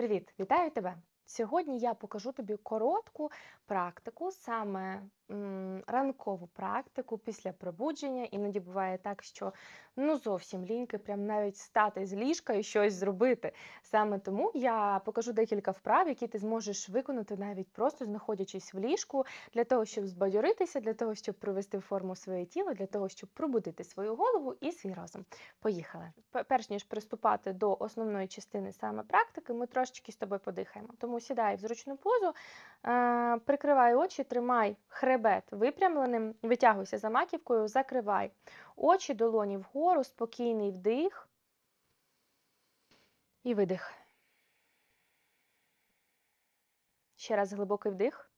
Привіт, вітаю тебе! Сьогодні я покажу тобі коротку практику, саме ранкову практику після пробудження. Іноді буває так, що ну зовсім ліньки, прям навіть стати з ліжка і щось зробити. Саме тому я покажу декілька вправ, які ти зможеш виконати навіть просто знаходячись в ліжку, для того, щоб збадьоритися, для того, щоб привести в форму своє тіло, для того, щоб пробудити свою голову і свій розум. Поїхали. Перш ніж приступати до основної частини саме практики, ми трошечки з тобою подихаємо. Тому сідай в зручну позу, е, прикривай очі, тримай хребет випрямленим, витягуйся за маківкою, закривай очі, долоні вгору, спокійний вдих і видих. Ще раз глибокий вдих.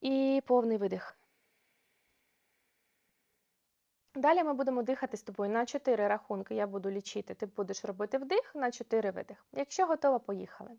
І повний видих. Далі ми будемо дихати з тобою на 4 рахунки. Я буду лічити. Ти будеш робити вдих на 4 видих. Якщо готова, поїхали.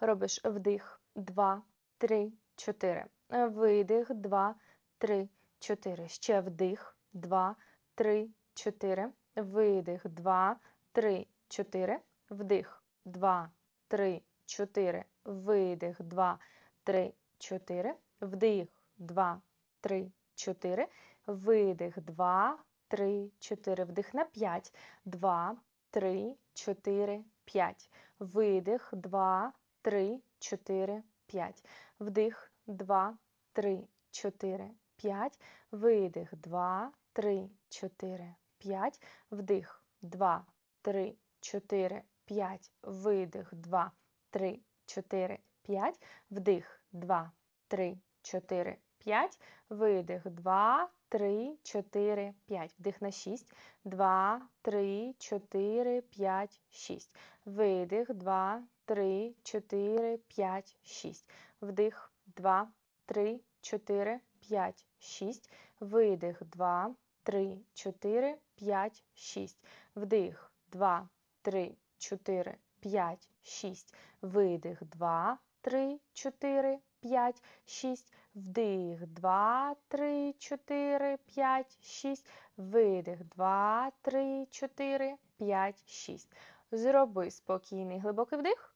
Робиш вдих 2, 3, 4. Видих 2, 3, 4. Ще вдих 2, 3, 4. Видих 2, 3, 4. Вдих 2, 3, 4. Видих 2, 3, 4. Вдих 2, 3, 4. Видих 2, 3, 4. Вдих на 5. 2, 3, 4, 5. Видих 2, 3, 4, 5. Вдих 2, 3, 4, 5. Видих 2, 3, 4, 5. Вдих 2, 3, 4, 5. Видих 2, 3, 4, 5. Вдих 2, 3, 4, 5. Видих 2, 3, 4, 5. Вдих на 6. 2, 3, 4, 5, 6. Видих 2, 3, 4, 5, 6. Вдих 2, 3, 4, 5, 6. Видих 2, 3, 4, 5, 6. Вдих 2, 3, 4, 5, 6. Видих 2, 3, 4, 5, 6. Вдих 2, 3, 4, 5, 6. Видих 2, 3, 4, 5, 6. Зроби спокійний глибокий вдих.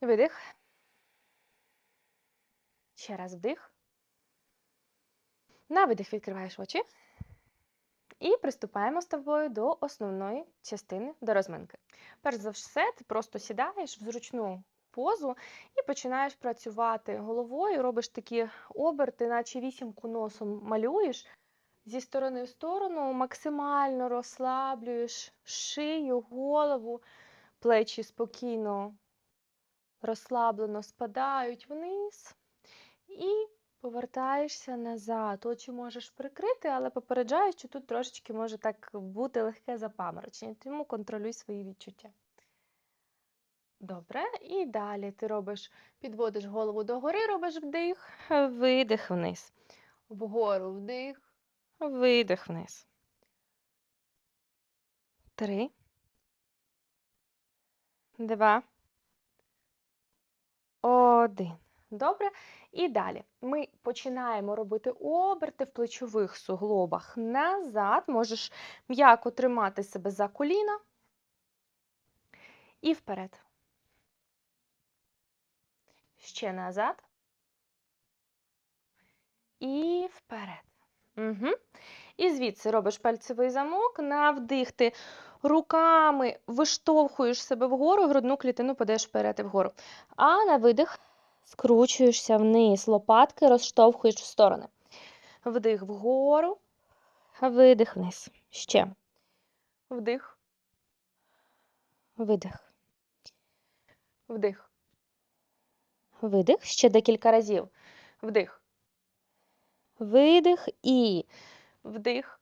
Видих. Ще раз вдих. На видих відкриваєш очі. І приступаємо з тобою до основної частини, до розминки. Перш за все, ти просто сідаєш в зручну позу і починаєш працювати головою, робиш такі оберти, наче вісімку носом малюєш. Зі сторони в сторону максимально розслаблюєш шию, голову, плечі спокійно, розслаблено спадають вниз. І повертаєшся назад. Очі можеш прикрити, але попереджаю, що тут трошечки може так бути легке запаморочення, тому контролюй свої відчуття. Добре, і далі ти робиш, підводиш голову догори, робиш вдих, видих вниз. Вгору вдих, видих вниз. Три. Два. Один. Добре. І далі ми починаємо робити оберти в плечових суглобах назад. Можеш м'яко тримати себе за коліна і вперед. Ще назад. І вперед. Угу. І звідси робиш пальцевий замок, на вдих ти руками виштовхуєш себе вгору, грудну клітину подаєш вперед і вгору. А на видих скручуєшся вниз, лопатки розштовхуєш в сторони. Вдих вгору, видих вниз. Ще. Вдих. Видих. Вдих. Видих. Ще декілька разів. Вдих. Видих і вдих.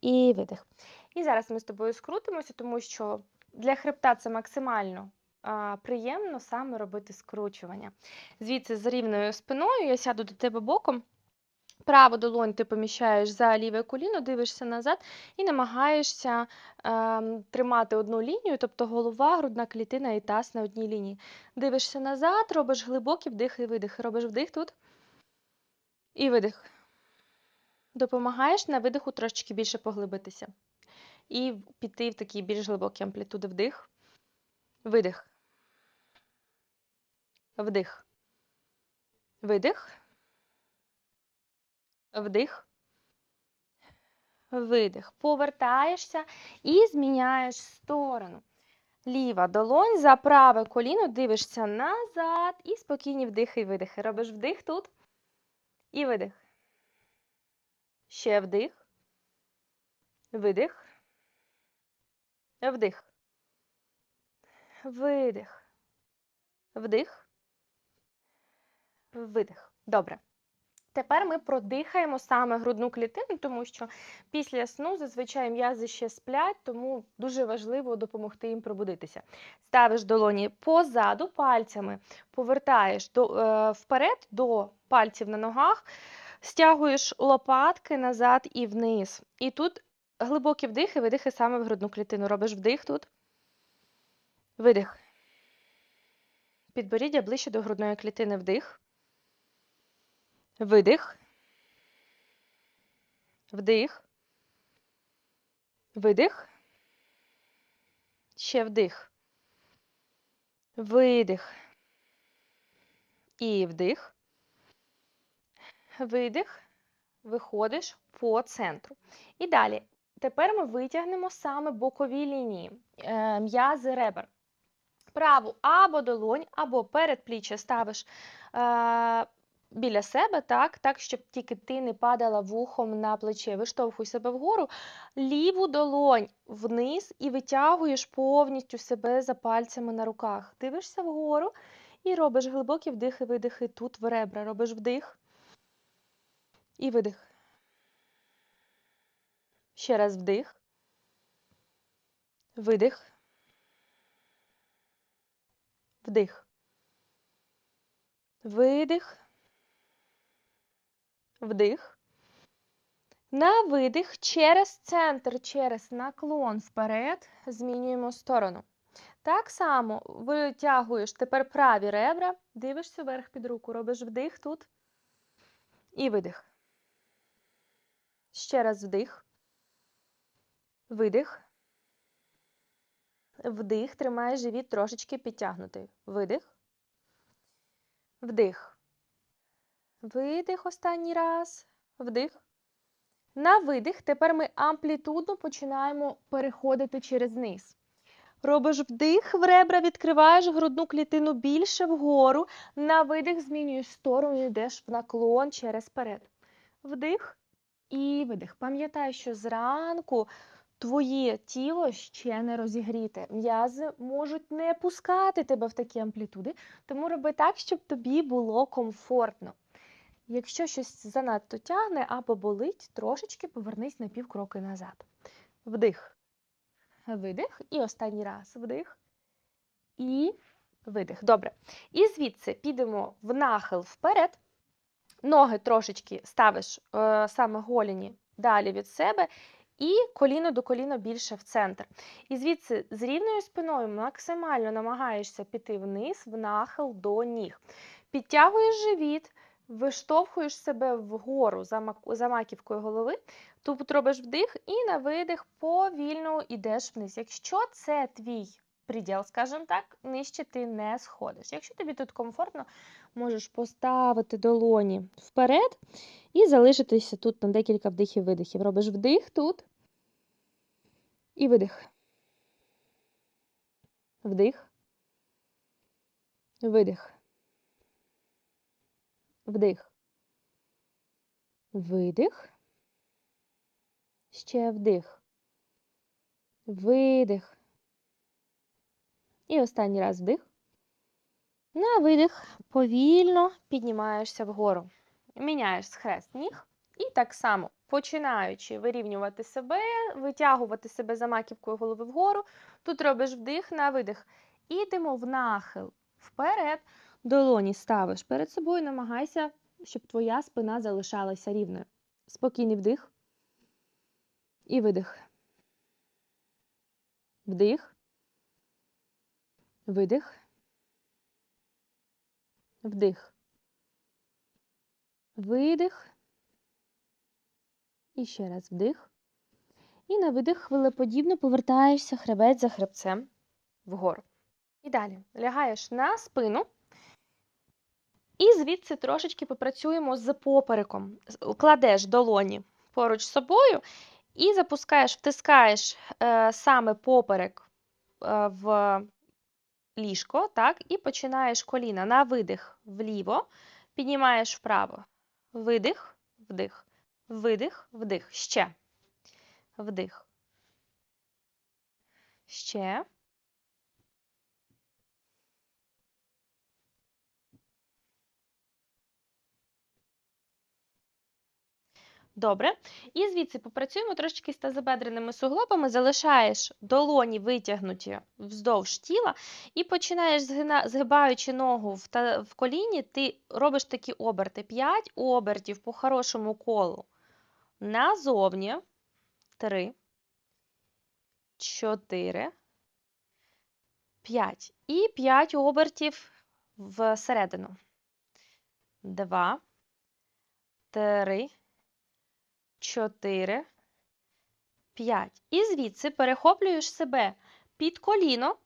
І видих. І зараз ми з тобою скрутимося, тому що для хребта це максимально приємно саме робити скручування. Звідси з рівною спиною я сяду до тебе боком. Праву долонь ти поміщаєш за ліве коліно, дивишся назад і намагаєшся е, тримати одну лінію, тобто голова, грудна клітина і таз на одній лінії. Дивишся назад, робиш глибокий вдих і видих. Робиш вдих тут і видих. Допомагаєш на видиху трошечки більше поглибитися. і піти в такі більш глибокі амплітуди вдих, видих, вдих, видих, вдих, видих. Повертаєшся і зміняєш сторону. Ліва долонь за праве коліно, дивишся назад і спокійні вдихи і видихи. Робиш вдих тут і видих. Ще вдих. Видих. Вдих. Видих. Вдих. Видих. Добре. Тепер ми продихаємо саме грудну клітину, тому що після сну зазвичай м'язи ще сплять, тому дуже важливо допомогти їм пробудитися. Ставиш долоні позаду пальцями, повертаєш до, е, вперед до пальців на ногах, стягуєш лопатки назад і вниз. І тут глибокі вдихи, видихи саме в грудну клітину. Робиш вдих тут, видих. Підборіддя ближче до грудної клітини вдих. Видих. Вдих. Видих. Ще вдих. Видих. І вдих. Видих. Виходиш по центру. І далі. Тепер ми витягнемо саме бокові лінії, е, м'язи ребер. Праву або долонь, або передпліччя ставиш е, біля себе, так, так, щоб тільки ти не падала вухом на плече. Виштовхуй себе вгору, ліву долонь вниз і витягуєш повністю себе за пальцями на руках. Дивишся вгору і робиш глибокі вдихи, видихи тут в ребра. Робиш вдих і видих. Ще раз вдих. Видих. Вдих. Видих. Вдих. На видих через центр, через наклон вперед змінюємо сторону. Так само витягуєш тепер праві ребра, дивишся вверх під руку, робиш вдих тут і видих. Ще раз вдих. Видих. Вдих, тримай живіт трошечки підтягнутий. Видих. Вдих. Видих останній раз. Вдих. На видих. Тепер ми амплітудно починаємо переходити через низ. Робиш вдих, в ребра відкриваєш грудну клітину більше вгору. На видих змінюєш сторону, йдеш в наклон через перед. Вдих і видих. Пам'ятай, що зранку твоє тіло ще не розігріте. М'язи можуть не пускати тебе в такі амплітуди, тому роби так, щоб тобі було комфортно. Якщо щось занадто тягне або болить, трошечки повернись на півкроки назад. Вдих. Видих. І останній раз вдих. І видих. Добре. І звідси підемо в нахил вперед. Ноги трошечки ставиш е, саме голіні далі від себе. І коліно до коліна більше в центр. І звідси з рівною спиною максимально намагаєшся піти вниз, в нахил до ніг. Підтягуєш живіт, виштовхуєш себе вгору за, маківкою голови, тут робиш вдих і на видих повільно йдеш вниз. Якщо це твій приділ, скажімо так, нижче ти не сходиш. Якщо тобі тут комфортно, можеш поставити долоні вперед і залишитися тут на декілька вдихів-видихів. Робиш вдих тут і видих. Вдих. Видих. Вдих. Видих. Ще вдих. Видих. І останній раз вдих. На видих повільно піднімаєшся вгору. Міняєш схрест ніг. І так само, починаючи вирівнювати себе, витягувати себе за маківкою голови вгору. Тут робиш вдих на видих. Ідемо в нахил вперед. Долоні ставиш перед собою, намагайся, щоб твоя спина залишалася рівною. Спокійний вдих. І видих. Вдих. Видих. Вдих. Видих. І ще раз вдих. І на видих хвилеподібно повертаєшся хребет за хребцем вгору. І далі лягаєш на спину. І звідси трошечки попрацюємо з попереком. Кладеш долоні поруч з собою і запускаєш, втискаєш е, саме поперек е, в ліжко, так, і починаєш коліна на видих вліво, піднімаєш вправо. Видих, вдих, видих, вдих. Ще. Вдих. Ще. Добре. І звідси попрацюємо трошечки з тазобедреними суглобами, залишаєш долоні витягнуті вздовж тіла і починаєш, згибаючи ногу в, та... в коліні, ти робиш такі оберти. 5 обертів по хорошому колу. Назовні. 3, 4, 5. І 5 обертів всередину. 2, 3, 4, 5. І звідси перехоплюєш себе під коліно.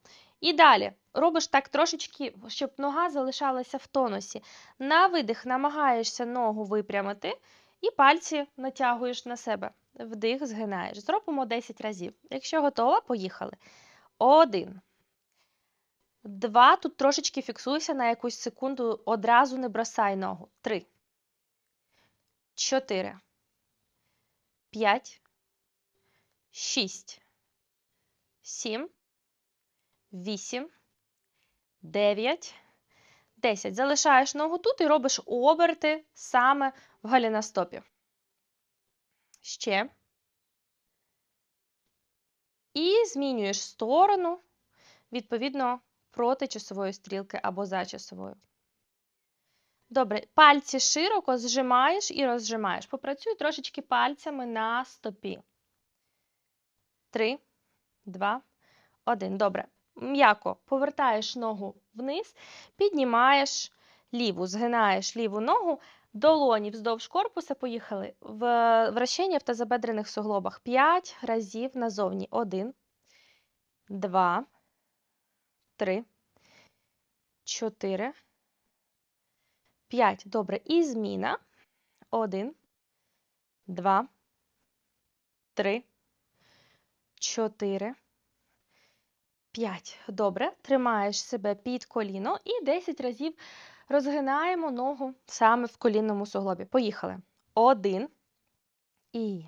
І далі робиш так трошечки, щоб нога залишалася в тонусі. На видих намагаєшся ногу випрямити і пальці натягуєш на себе. Вдих, згинаєш. Зробимо 10 разів. Якщо готова, поїхали. Один. Два. Тут трошечки фіксуйся на якусь секунду, одразу не бросай ногу. Три. Чотири. 5, 6, 7, 8, 9, 10. Залишаєш ногу тут і робиш оберти саме в галіностопі. Ще. І змінюєш сторону, відповідно, проти часової стрілки або за часовою. Добре, пальці широко зжимаєш і розжимаєш. Попрацюй трошечки пальцями на стопі. Три, два, один. Добре. М'яко повертаєш ногу вниз, піднімаєш ліву, згинаєш ліву ногу, долоні вздовж корпуса. Поїхали. Вращення в тазобедрених суглобах. П'ять разів назовні. Один, два, три, чотири. 5. Добре. І зміна. 1, 2, 3, 4, 5. Добре. Тримаєш себе під коліно і 10 разів розгинаємо ногу саме в колінному суглобі. Поїхали. 1 і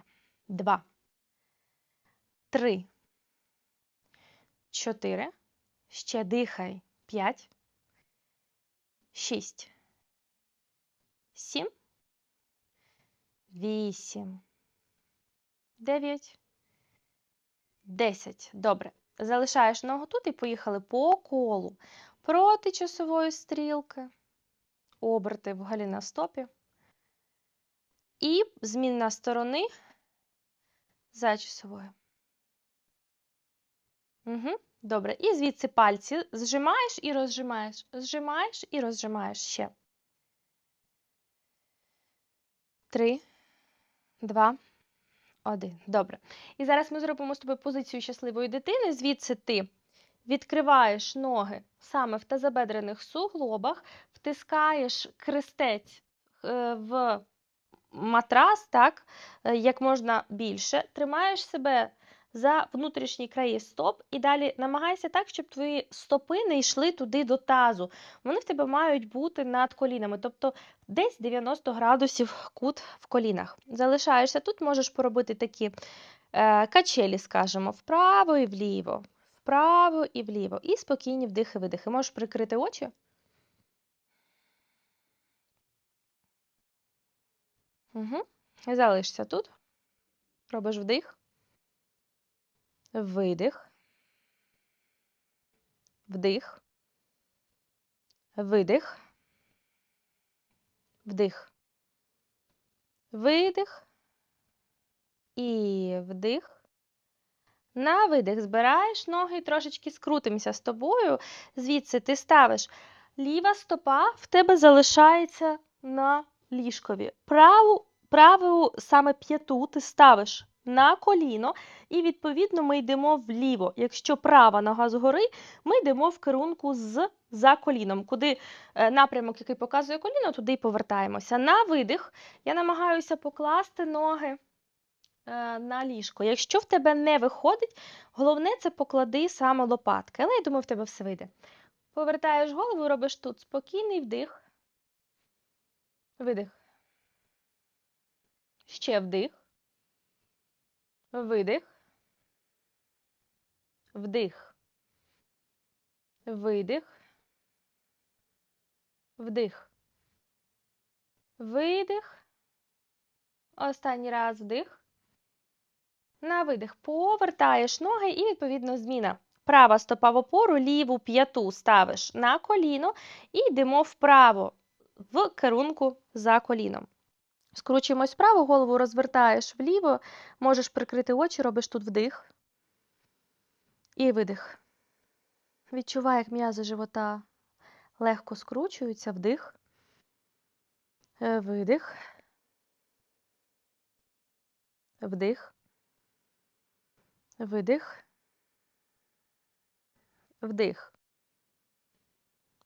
2, 3, 4. Ще дихай. 5, 6, сім, вісім, дев'ять, десять. Добре. Залишаєш ногу тут і поїхали по колу проти часової стрілки, оберти в галіностопі. І зміна сторони за часовою. Угу. Добре. І звідси пальці зжимаєш і розжимаєш. Зжимаєш і розжимаєш ще. Три, два, один. Добре. І зараз ми зробимо з тобою позицію щасливої дитини. Звідси ти відкриваєш ноги саме в тазобедрених суглобах, втискаєш крестець е, в матрас, так, е, як можна більше, тримаєш себе за внутрішні краї стоп і далі намагайся так, щоб твої стопи не йшли туди до тазу. Вони в тебе мають бути над колінами, тобто десь 90 градусів кут в колінах. Залишаєшся тут, можеш поробити такі е, качелі, скажімо, вправо і вліво, вправо і вліво. І спокійні вдихи-видихи. Можеш прикрити очі. Угу. Залишся тут. Робиш вдих. Видих. Вдих. Видих. Вдих. Видих. І вдих. На видих збираєш ноги, трошечки скрутимося з тобою. Звідси ти ставиш ліва стопа в тебе залишається на ліжкові. Праву, праву саме п'яту ти ставиш на коліно, і відповідно ми йдемо вліво. Якщо права нога згори, ми йдемо в керунку з за коліном. Куди е, напрямок, який показує коліно, туди й повертаємося. На видих я намагаюся покласти ноги е, на ліжко. Якщо в тебе не виходить, головне це поклади саме лопатки. Але я думаю, в тебе все вийде. Повертаєш голову, робиш тут спокійний вдих. Видих. Ще вдих. Видих. Вдих. Видих. Вдих. Видих. Останній раз вдих. На видих. Повертаєш ноги і, відповідно, зміна. Права стопа в опору, ліву п'яту ставиш на коліно і йдемо вправо в керунку за коліном. Скручуємось вправо, голову розвертаєш вліво, можеш прикрити очі, робиш тут вдих і видих. Відчувай, як м'язи живота легко скручуються, вдих, Е, видих, вдих, видих, вдих,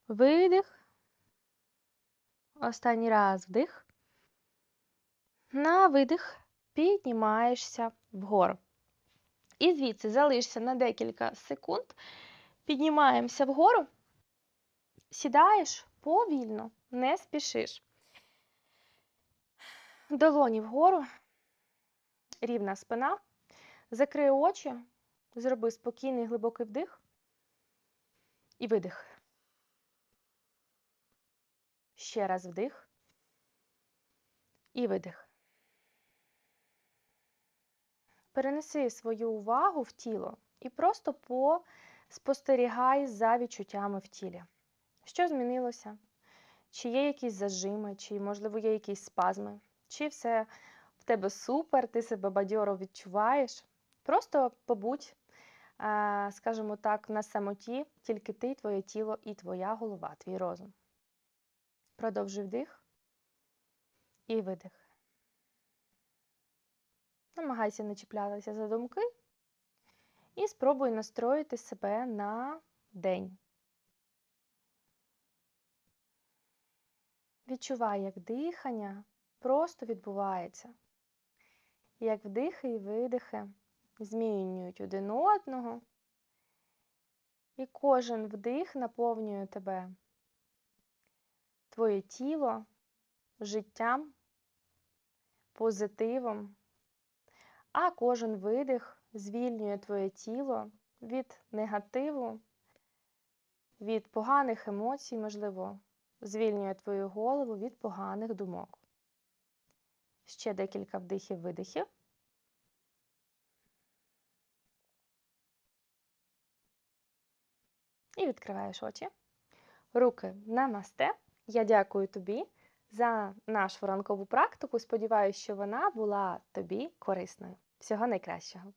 видих. Останній раз вдих. На видих піднімаєшся вгору. І звідси залишся на декілька секунд. Піднімаємося вгору, сідаєш повільно, не спішиш. Долоні вгору, рівна спина. Закрий очі, зроби спокійний глибокий вдих і видих. Ще раз вдих і видих. Перенеси свою увагу в тіло і просто поспостерігай за відчуттями в тілі. Що змінилося? Чи є якісь зажими, чи, можливо, є якісь спазми, чи все в тебе супер, ти себе бадьоро відчуваєш. Просто побудь, скажімо так, на самоті, тільки ти, твоє тіло і твоя голова, твій розум. Продовжуй вдих і видих. Намагайся не чіплятися за думки і спробуй настроїти себе на день. Відчувай, як дихання просто відбувається, як вдихи і видихи змінюють один одного, і кожен вдих наповнює тебе, твоє тіло життям, позитивом, а кожен видих звільнює твоє тіло від негативу, від поганих емоцій, можливо, звільнює твою голову від поганих думок. Ще декілька вдихів-видихів. І відкриваєш очі. Руки намасте. Я дякую тобі за нашу ранкову практику. Сподіваюся, що вона була тобі корисною. Всього найкращого!